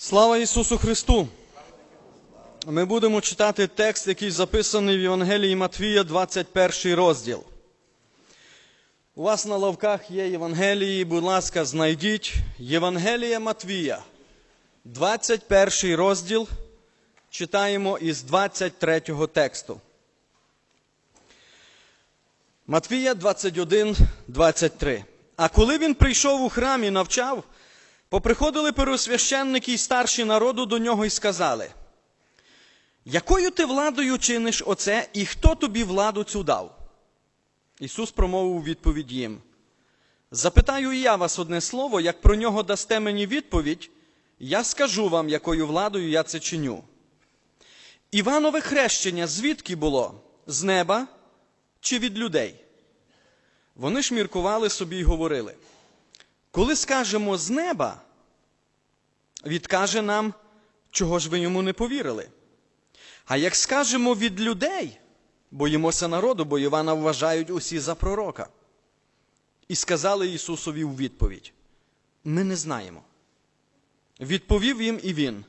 Слава Ісусу Христу! Ми будемо читати текст, який записаний в Євангелії Матвія, 21 розділ. У вас на лавках є Євангелії, будь ласка, знайдіть Євангелія Матвія, 21 розділ. Читаємо із 23 тексту. Матвія 21, 23. А коли він прийшов у храм і навчав, поприходили первосвященники і старші народу до нього і сказали, якою ти владою чиниш оце, і хто тобі владу цю дав? Ісус промовив у відповідь їм. Запитаю я вас одне слово, як про нього дасте мені відповідь, я скажу вам, якою владою я це чиню. Іванове хрещення звідки було? З неба чи від людей? Вони ж міркували собі й говорили. Коли скажемо з неба, відкаже нам, чого ж ви йому не повірили. А як скажемо від людей, боїмося народу, бо Івана вважають усі за пророка. І сказали Ісусові у відповідь: Ми не знаємо. Відповів їм і він: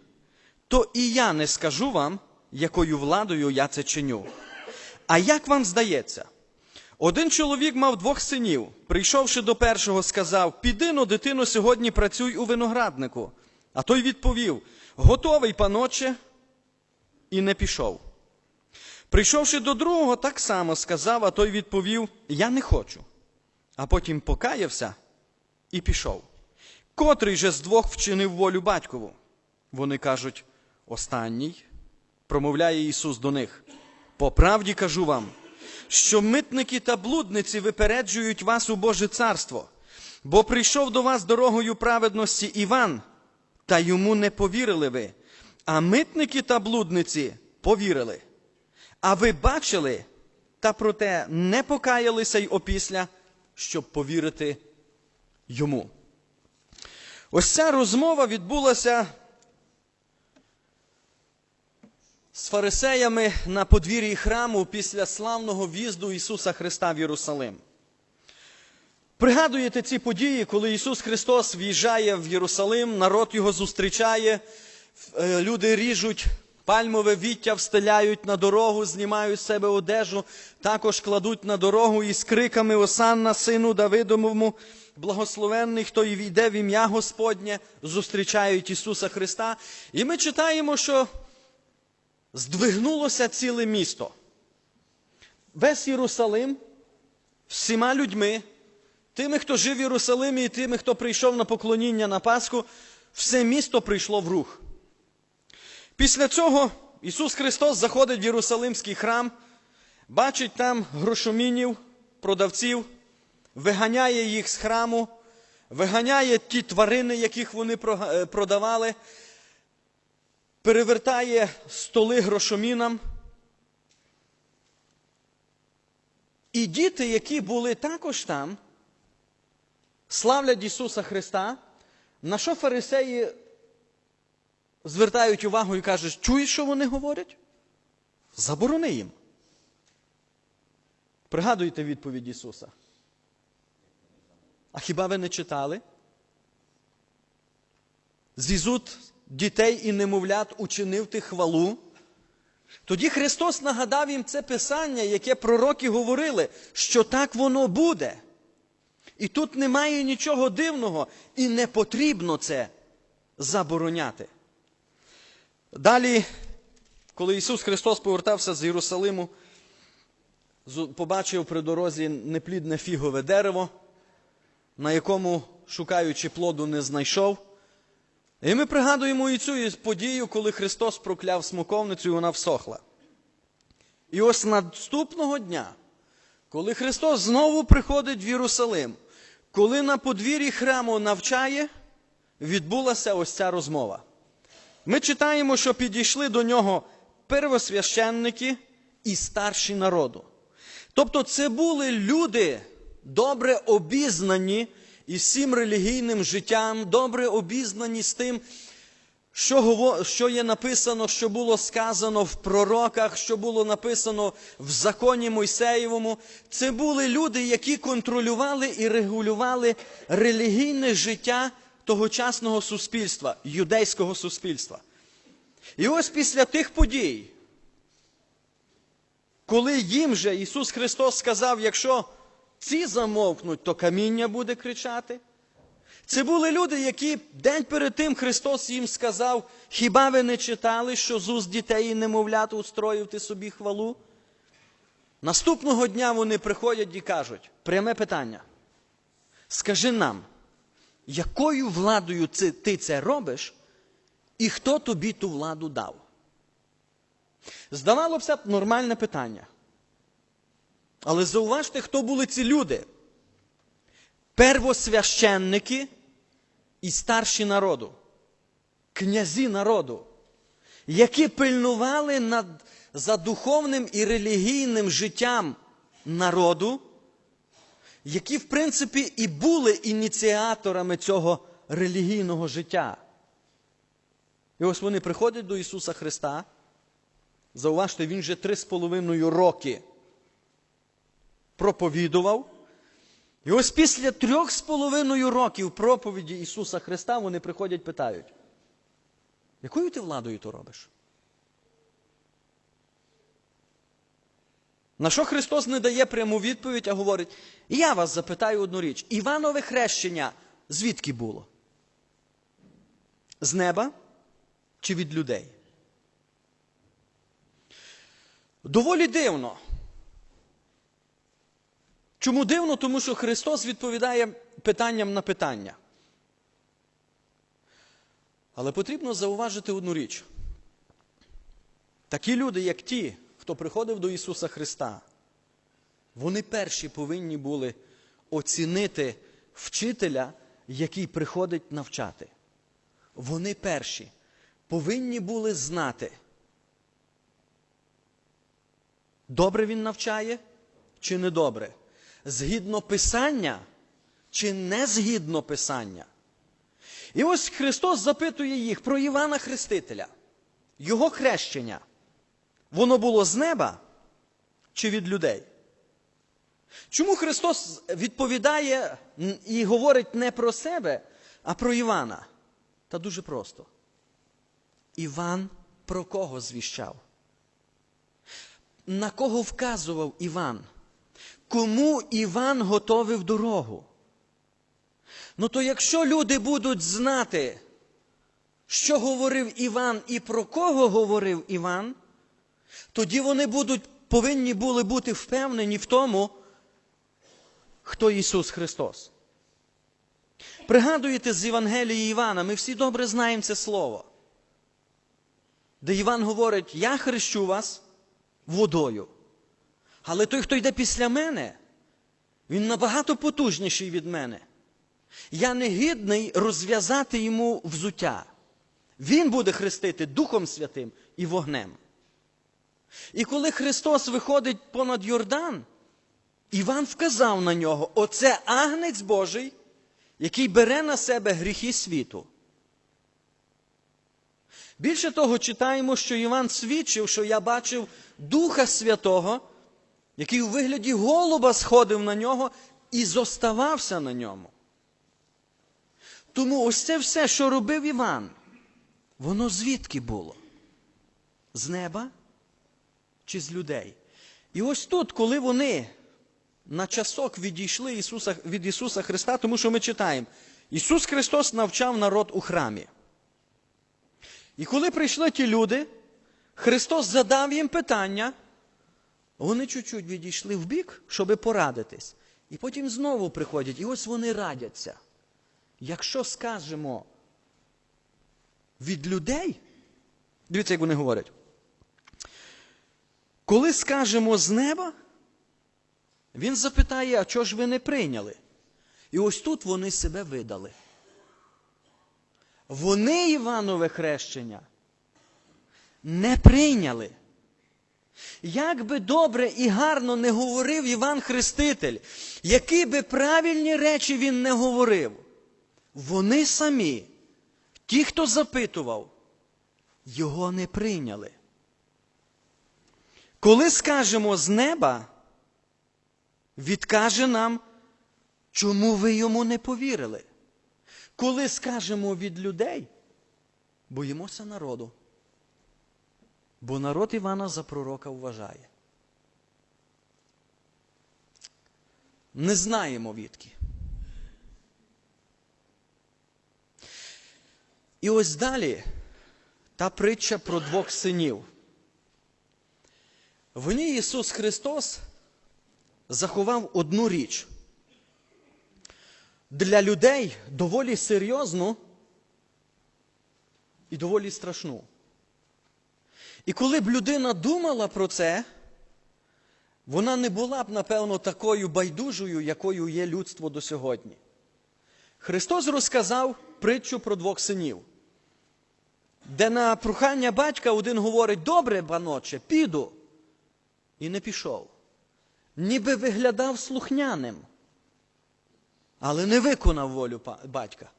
То і я не скажу вам, якою владою я це чиню. А як вам здається? Один чоловік мав двох синів. Прийшовши до першого, сказав: Піди но, дитино, сьогодні працюй у винограднику. А той відповів: Готовий, паноче, і не пішов. Прийшовши до другого, так само сказав, а той відповів: Я не хочу. А потім покаявся і пішов. Котрий же з двох вчинив волю батькову? Вони кажуть: Останній, промовляє Ісус до них. По правді кажу вам, що митники та блудниці випереджують вас у Боже царство, бо прийшов до вас дорогою праведності Іван, та йому не повірили ви, а митники та блудниці повірили. А ви бачили, та проте не покаялися й опісля, щоб повірити йому. Ось ця розмова відбулася з фарисеями на подвір'ї храму після славного в'їзду Ісуса Христа в Єрусалим. Пригадуєте ці події, коли Ісус Христос в'їжджає в Єрусалим, народ його зустрічає, е, люди ріжуть пальмове віття, встеляють на дорогу, знімають з себе одежу, також кладуть на дорогу із криками Осанна, сину Давидовому, благословенний, хто і війде в ім'я Господнє, зустрічають Ісуса Христа. І ми читаємо, що здвигнулося ціле місто. Весь Єрусалим, всіма людьми, тими, хто жив в Єрусалимі, і тими, хто прийшов на поклоніння на Пасху, все місто прийшло в рух. Після цього Ісус Христос заходить в Єрусалимський храм, бачить там грошомінів, продавців, виганяє їх з храму, виганяє ті тварини, яких вони продавали, перевертає столи грошомінам. І діти, які були також там, славлять Ісуса Христа, на що фарисеї звертають увагу і кажуть, чуєш, що вони говорять? Заборони їм. Пригадуйте відповідь Ісуса. А хіба ви не читали? Зізут дітей і немовлят учинив ти хвалу. Тоді Христос нагадав їм це Писання, яке пророки говорили, що так воно буде. І тут немає нічого дивного, і не потрібно це забороняти. Далі, коли Ісус Христос повертався з Єрусалиму, побачив при дорозі неплідне фігове дерево, на якому, шукаючи плоду, не знайшов. І ми пригадуємо і цю подію, коли Христос прокляв смоковницю, і вона всохла. І ось наступного дня, коли Христос знову приходить в Єрусалим, коли на подвір'ї храму навчає, відбулася ось ця розмова. Ми читаємо, що підійшли до нього первосвященники і старші народу. Тобто це були люди, добре обізнані із всім релігійним життям, добре обізнані з тим, що є написано, що було сказано в пророках, що було написано в законі Мойсеєвому. Це були люди, які контролювали і регулювали релігійне життя тогочасного суспільства, юдейського суспільства. І ось після тих подій, коли їм же Ісус Христос сказав, якщо ці замовкнуть, то каміння буде кричати. Це були люди, які день перед тим Христос їм сказав, хіба ви не читали, що з уст дітей і немовлят устроїв ти собі хвалу? Наступного дня вони приходять і кажуть, пряме питання. Скажи нам, якою владою ти це робиш, і хто тобі ту владу дав? Здавалося б, нормальне питання. Але зауважте, хто були ці люди? Первосвященники і старші народу, князі народу, які пильнували над, за духовним і релігійним життям народу, які, в принципі, і були ініціаторами цього релігійного життя. І ось вони приходять до Ісуса Христа. Зауважте, Він вже три з половиною роки проповідував. І ось після трьох з половиною років проповіді Ісуса Христа вони приходять питають, якою ти владою то робиш? На що Христос не дає пряму відповідь, а говорить: я вас запитаю одну річ: Іванове хрещення звідки було? З неба чи від людей? Доволі дивно. Чому дивно? Тому що Христос відповідає питанням на питання. Але потрібно зауважити одну річ. Такі люди, як ті, хто приходив до Ісуса Христа, вони перші повинні були оцінити вчителя, який приходить навчати. Вони перші повинні були знати, добре він навчає чи недобре, згідно Писання чи не згідно Писання. І ось Христос запитує їх про Івана Хрестителя, його хрещення. Воно було з неба чи від людей? Чому Христос відповідає і говорить не про себе, а про Івана? Та дуже просто. Іван про кого звіщав? На кого вказував Іван? Кому Іван готовив дорогу? Ну то якщо люди будуть знати, що говорив Іван і про кого говорив Іван, тоді вони будуть, повинні були бути впевнені в тому, хто Ісус Христос. Пригадуєте з Євангелії Івана, ми всі добре знаємо це слово, де Іван говорить: Я хрещу вас водою. Але той, хто йде після мене, він набагато потужніший від мене. Я не гідний розв'язати йому взуття. Він буде хрестити Духом Святим і вогнем. І коли Христос виходить понад Йордан, Іван вказав на нього: оце агнець Божий, який бере на себе гріхи світу. Більше того, читаємо, що Іван свідчив, що я бачив Духа Святого, який у вигляді голуба сходив на нього і зоставався на ньому. Тому ось це все, що робив Іван, воно звідки було? З неба чи з людей? І ось тут, коли вони на часок відійшли Ісуса, від Ісуса Христа, тому що ми читаємо, Ісус Христос навчав народ у храмі. І коли прийшли ті люди, Христос задав їм питання, вони чуть-чуть відійшли в бік, щоби порадитись. І потім знову приходять, і ось вони радяться. Якщо скажемо від людей, дивіться, як вони говорять. Коли скажемо з неба, він запитає, а чого ж ви не прийняли? І ось тут вони себе видали. Вони Іванове хрещення не прийняли. Як би добре і гарно не говорив Іван Хреститель, які би правильні речі він не говорив, вони самі, ті, хто запитував, його не прийняли. Коли скажемо з неба, відкаже нам, чому ви йому не повірили. Коли скажемо від людей, боїмося народу. Бо народ Івана за пророка вважає. Не знаємо відки. І ось далі та притча про двох синів. В ній Ісус Христос заховав одну річ. Для людей доволі серйозну і доволі страшну. І коли б людина думала про це, вона не була б, напевно, такою байдужою, якою є людство до сьогодні. Христос розказав притчу про двох синів, де на прохання батька один говорить: Добре, паноче, піду. І не пішов. Ніби виглядав слухняним, але не виконав волю батька.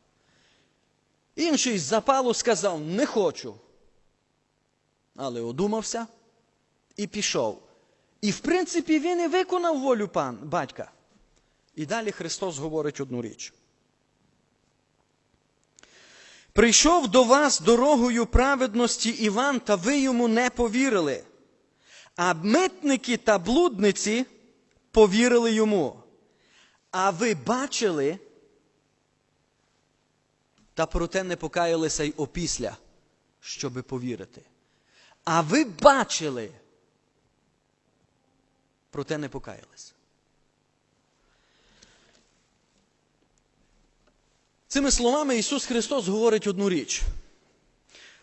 Інший з запалу сказав: Не хочу. Але одумався і пішов. І в принципі він і виконав волю пан, батька. І далі Христос говорить одну річ. Прийшов до вас дорогою праведності Іван, та ви йому не повірили. А митники та блудниці повірили йому. А ви бачили, та проте не покаялися й опісля, щоби повірити. А ви бачили, проте не покаялися. Цими словами Ісус Христос говорить одну річ.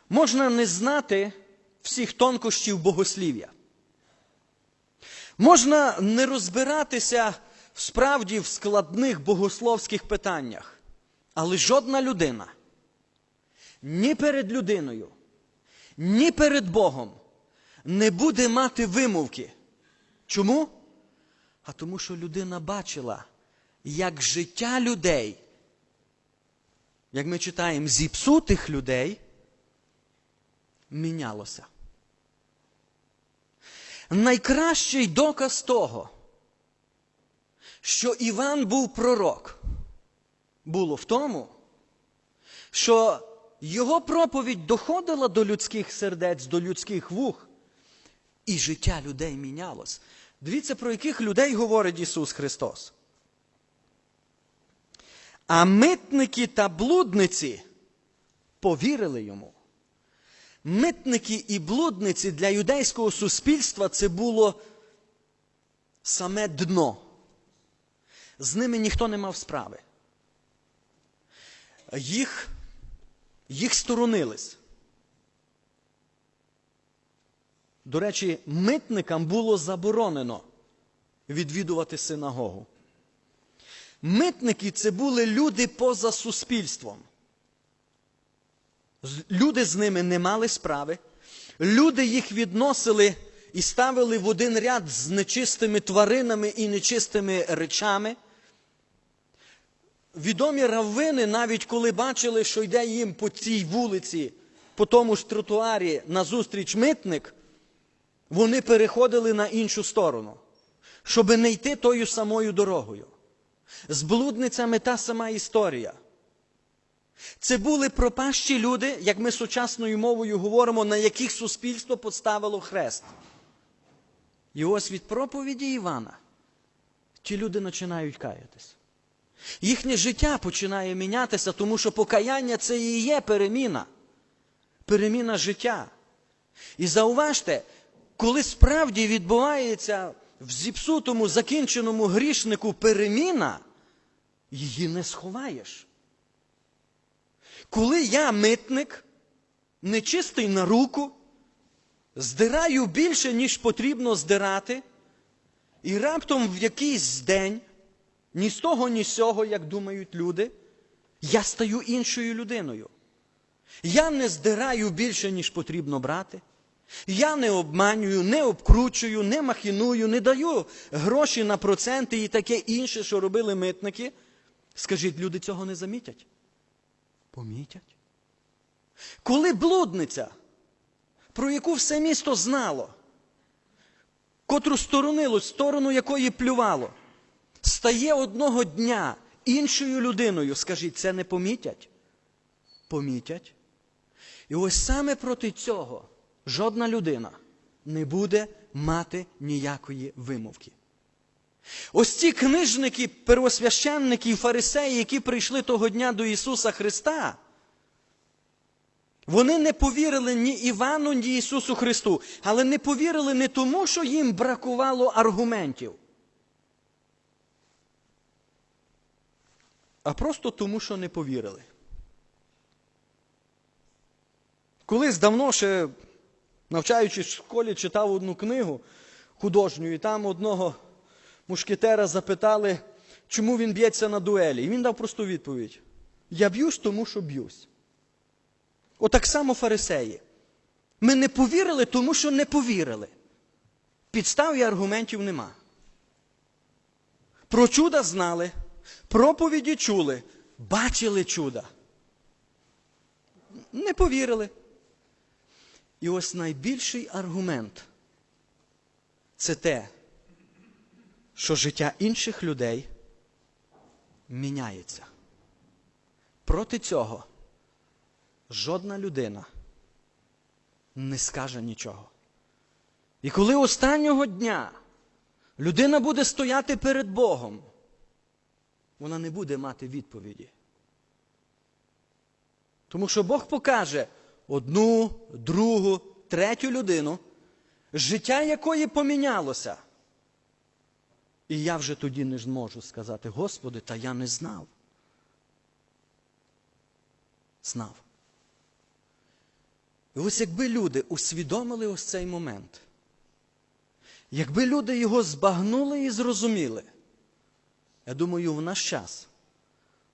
Можна не знати всіх тонкощів богослів'я. Можна не розбиратися справді в складних богословських питаннях, але жодна людина ні перед людиною, ні перед Богом не буде мати вимовки. Чому? А тому, що людина бачила, як життя людей, як ми читаємо, зіпсутих людей мінялося. Найкращий доказ того, що Іван був пророк, було в тому, що його проповідь доходила до людських сердець, до людських вух, і життя людей мінялось. Дивіться, про яких людей говорить Ісус Христос. А митники та блудниці повірили йому. Митники і блудниці для юдейського суспільства це було саме дно. З ними ніхто не мав справи. Їх, їх сторонились. До речі, митникам було заборонено відвідувати синагогу. Митники це були люди поза суспільством. Люди з ними не мали справи. Люди їх відносили і ставили в один ряд з нечистими тваринами і нечистими речами. Відомі раввини, навіть коли бачили, що йде їм по цій вулиці, по тому ж тротуарі назустріч митник, вони переходили на іншу сторону, щоб не йти тою самою дорогою. З блудницями та сама історія. Це були пропащі люди, як ми сучасною мовою говоримо, на яких суспільство поставило хрест. І ось від проповіді Івана ті люди починають каятись. Їхнє життя починає мінятися, тому що покаяння це і є переміна. Переміна життя. І зауважте, коли справді відбувається в зіпсутому, закінченому грішнику переміна, її не сховаєш. Коли я митник, нечистий на руку, здираю більше, ніж потрібно здирати, і раптом в якийсь день, ні з того, ні з сього, як думають люди, я стаю іншою людиною. Я не здираю більше, ніж потрібно брати. Я не обманюю, не обкручую, не махіную, не даю гроші на проценти і таке інше, що робили митники. Скажіть, люди цього не замітять? Помітять. Коли блудниця, про яку все місто знало, котру сторонилось, сторону якої плювало, стає одного дня іншою людиною, скажіть, це не помітять? Помітять. І ось саме проти цього жодна людина не буде мати ніякої вимовки. Ось ці книжники, первосвященники і фарисеї, які прийшли того дня до Ісуса Христа, вони не повірили ні Івану, ні Ісусу Христу, але не повірили не тому, що їм бракувало аргументів, а просто тому, що не повірили. Колись давно ще, навчаючись в школі, читав одну книгу художню, і там одного мушкетера запитали, чому він б'ється на дуелі. І він дав просту відповідь: Я б'юсь, тому що б'юсь. Отак само фарисеї. Ми не повірили, тому що не повірили. Підстав і аргументів нема. Про чуда знали, проповіді чули, бачили чуда. Не повірили. І ось найбільший аргумент це те, що життя інших людей міняється. Проти цього жодна людина не скаже нічого. І коли останнього дня людина буде стояти перед Богом, вона не буде мати відповіді. Тому що Бог покаже одну, другу, третю людину, життя якої помінялося. І я вже тоді не зможу сказати, Господи, та я не знав. Знав. І ось якби люди усвідомили ось цей момент, якби люди його збагнули і зрозуміли, я думаю, в наш час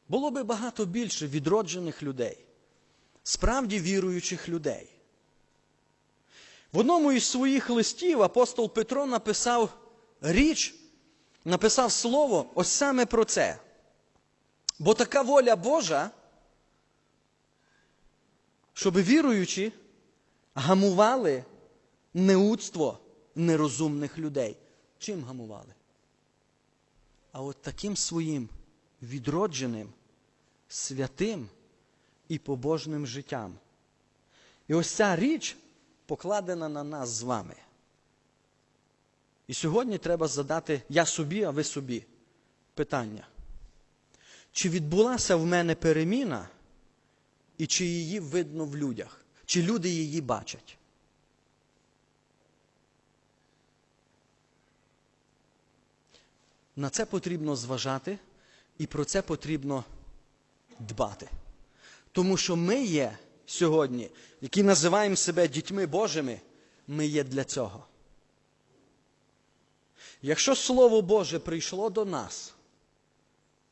було би багато більше відроджених людей, справді віруючих людей. В одному із своїх листів апостол Петро написав річ, написав слово ось саме про це. Бо така воля Божа, щоб віруючі гамували неудство нерозумних людей. Чим гамували? А от таким своїм відродженим, святим і побожним життям. І ось ця річ покладена на нас з вами. І сьогодні треба задати я собі, а ви собі питання. Чи відбулася в мене переміна, і чи її видно в людях? Чи люди її бачать? На це потрібно зважати і про це потрібно дбати. Тому що ми є сьогодні, які називаємо себе дітьми Божими, ми є для цього. Якщо Слово Боже прийшло до нас,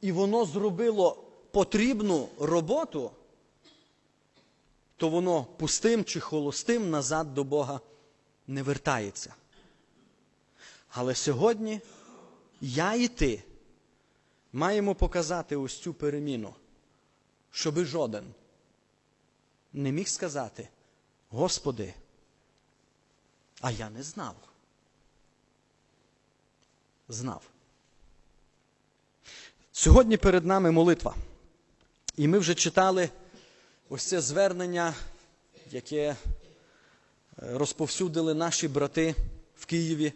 і воно зробило потрібну роботу, то воно пустим чи холостим назад до Бога не вертається. Але сьогодні я і ти маємо показати ось цю переміну, щоби жоден не міг сказати, Господи, а я не знав. Знав. Сьогодні перед нами молитва. І ми вже читали ось це звернення, яке е, розповсюдили наші брати в Києві.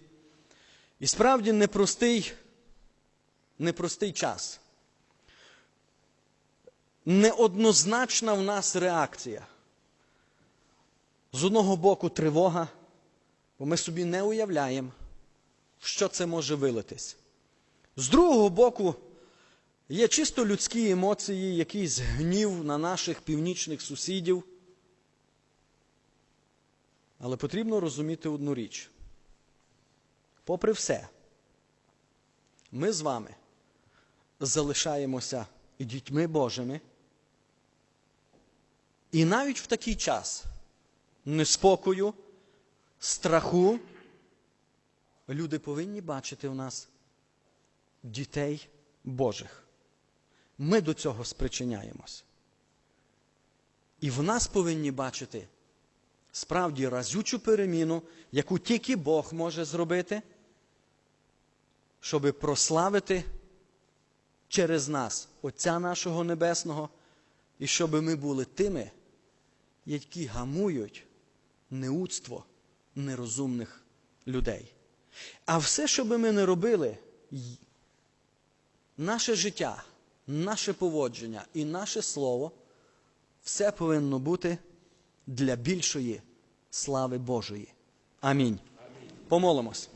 І справді непростий, непростий час. Неоднозначна в нас реакція. З одного боку тривога, бо ми собі не уявляємо, що це може вилитись. З другого боку, є чисто людські емоції, якийсь гнів на наших північних сусідів. Але потрібно розуміти одну річ. Попри все, ми з вами залишаємося дітьми Божими. І навіть в такий час неспокою, страху, люди повинні бачити в нас дітей Божих. Ми до цього спричиняємось. І в нас повинні бачити справді разючу переміну, яку тільки Бог може зробити, щоб прославити через нас Отця нашого Небесного, і щоб ми були тими, які гамують неудство нерозумних людей. А все, що би ми не робили, наше життя, наше поводження і наше слово, все повинно бути для більшої слави Божої. Амінь. Помолимось.